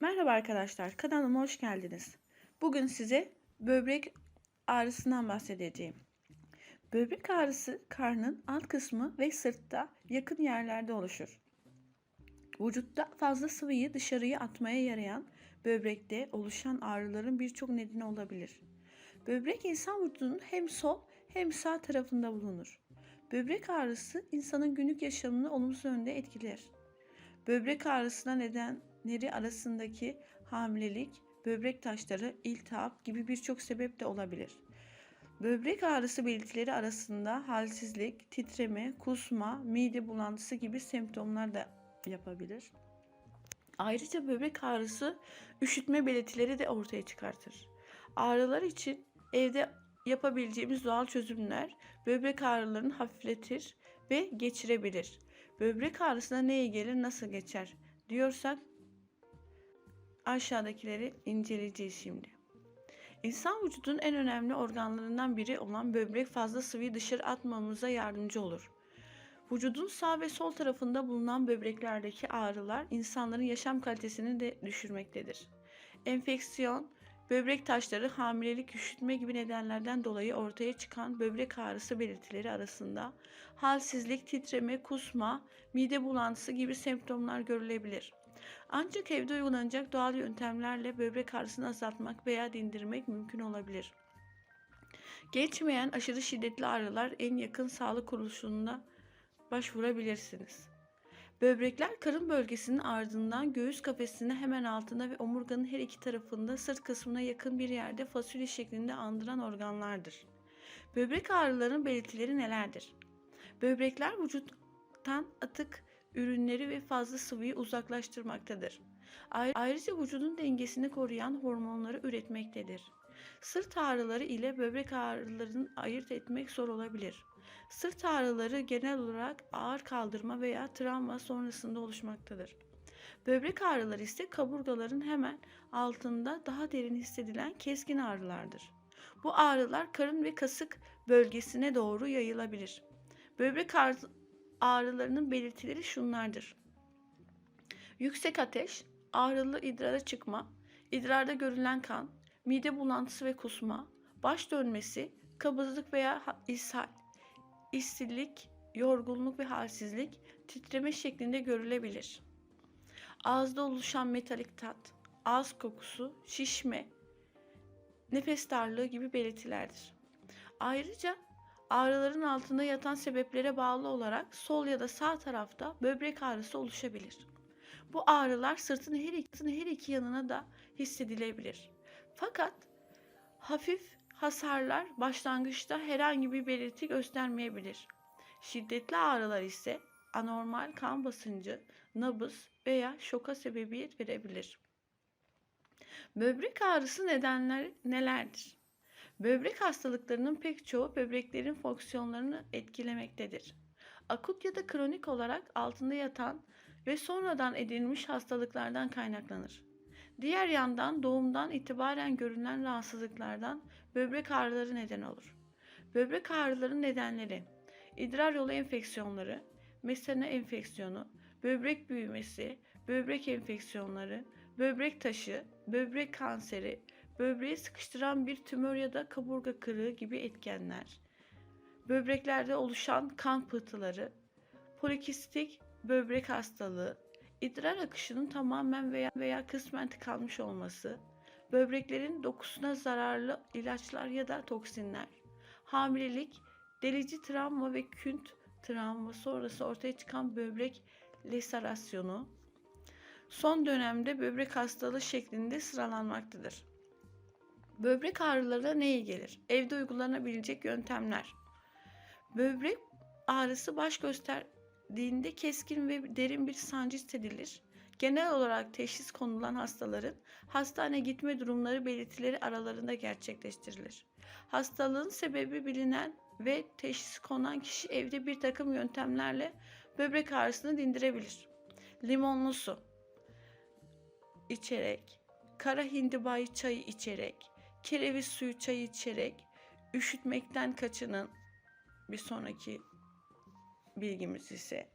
Merhaba arkadaşlar, kanalıma hoş geldiniz. Bugün size böbrek ağrısından bahsedeceğim. Böbrek ağrısı karnın alt kısmı ve sırtta yakın yerlerde oluşur. Vücutta fazla sıvıyı dışarıya atmaya yarayan böbrekte oluşan ağrıların birçok nedeni olabilir. Böbrek insan vücudunun hem sol hem sağ tarafında bulunur. Böbrek ağrısı insanın günlük yaşamını olumsuz yönde etkiler. Böbrek ağrısına nedenleri arasındaki hamilelik, böbrek taşları, iltihap gibi birçok sebep de olabilir. Böbrek ağrısı belirtileri arasında halsizlik, titreme, kusma, mide bulantısı gibi semptomlar da yapabilir. Ayrıca böbrek ağrısı üşütme belirtileri de ortaya çıkartır. Ağrılar için evde yapabileceğimiz doğal çözümler böbrek ağrılarını hafifletir ve geçirebilir. Böbrek ağrısına neye gelir, nasıl geçer diyorsak aşağıdakileri inceleyeceğiz şimdi. İnsan vücudunun en önemli organlarından biri olan böbrek fazla sıvıyı dışarı atmamıza yardımcı olur. Vücudun sağ ve sol tarafında bulunan böbreklerdeki ağrılar insanların yaşam kalitesini de düşürmektedir. Enfeksiyon, böbrek taşları, hamilelik, üşütme gibi nedenlerden dolayı ortaya çıkan böbrek ağrısı belirtileri arasında halsizlik, titreme, kusma, mide bulantısı gibi semptomlar görülebilir. Ancak evde uygulanacak doğal yöntemlerle böbrek ağrısını azaltmak veya dindirmek mümkün olabilir. Geçmeyen aşırı şiddetli ağrılar en yakın sağlık kuruluşuna başvurabilirsiniz. Böbrekler karın bölgesinin ardından göğüs kafesinin hemen altında ve omurganın her iki tarafında sırt kısmına yakın bir yerde fasulye şeklinde andıran organlardır. Böbrek ağrılarının belirtileri nelerdir? Böbrekler vücuttan atık ürünleri ve fazla sıvıyı uzaklaştırmaktadır. Ayrıca vücudun dengesini koruyan hormonları üretmektedir. Sırt ağrıları ile böbrek ağrılarını ayırt etmek zor olabilir. Sırt ağrıları genel olarak ağır kaldırma veya travma sonrasında oluşmaktadır. Böbrek ağrıları ise kaburgaların hemen altında daha derin hissedilen keskin ağrılardır. Bu ağrılar karın ve kasık bölgesine doğru yayılabilir. Böbrek ağrılarının belirtileri şunlardır. Yüksek ateş, ağrılı idrara çıkma, idrarda görülen kan, mide bulantısı ve kusma, baş dönmesi, kabızlık veya ishal, işsizlik, yorgunluk ve halsizlik titreme şeklinde görülebilir. Ağızda oluşan metalik tat, ağız kokusu, şişme, nefes darlığı gibi belirtilerdir. Ayrıca ağrıların altında yatan sebeplere bağlı olarak sol ya da sağ tarafta böbrek ağrısı oluşabilir. Bu ağrılar sırtın her iki, her iki yanına da hissedilebilir. Fakat hafif hasarlar başlangıçta herhangi bir belirti göstermeyebilir. Şiddetli ağrılar ise anormal kan basıncı, nabız veya şoka sebebiyet verebilir. Böbrek ağrısı nedenleri nelerdir? Böbrek hastalıklarının pek çoğu böbreklerin fonksiyonlarını etkilemektedir. Akut ya da kronik olarak altında yatan ve sonradan edinmiş hastalıklardan kaynaklanır. Diğer yandan doğumdan itibaren görülen rahatsızlıklardan böbrek ağrıları neden olur. Böbrek ağrılarının nedenleri idrar yolu enfeksiyonları, mesene enfeksiyonu, böbrek büyümesi, böbrek enfeksiyonları, böbrek taşı, böbrek kanseri, böbreği sıkıştıran bir tümör ya da kaburga kırığı gibi etkenler, böbreklerde oluşan kan pıhtıları, polikistik böbrek hastalığı, idrar akışının tamamen veya veya kısmen tıkanmış olması, böbreklerin dokusuna zararlı ilaçlar ya da toksinler, hamilelik, delici travma ve künt travma sonrası ortaya çıkan böbrek lesarasyonu, son dönemde böbrek hastalığı şeklinde sıralanmaktadır. Böbrek ağrıları neye gelir? Evde uygulanabilecek yöntemler. Böbrek ağrısı baş gösterdiğinde keskin ve derin bir sancı hissedilir. Genel olarak teşhis konulan hastaların hastane gitme durumları belirtileri aralarında gerçekleştirilir. Hastalığın sebebi bilinen ve teşhis konan kişi evde bir takım yöntemlerle böbrek ağrısını dindirebilir. Limonlu su içerek, kara hindibayı çayı içerek, kereviz suyu çayı içerek üşütmekten kaçının. Bir sonraki bilgimiz ise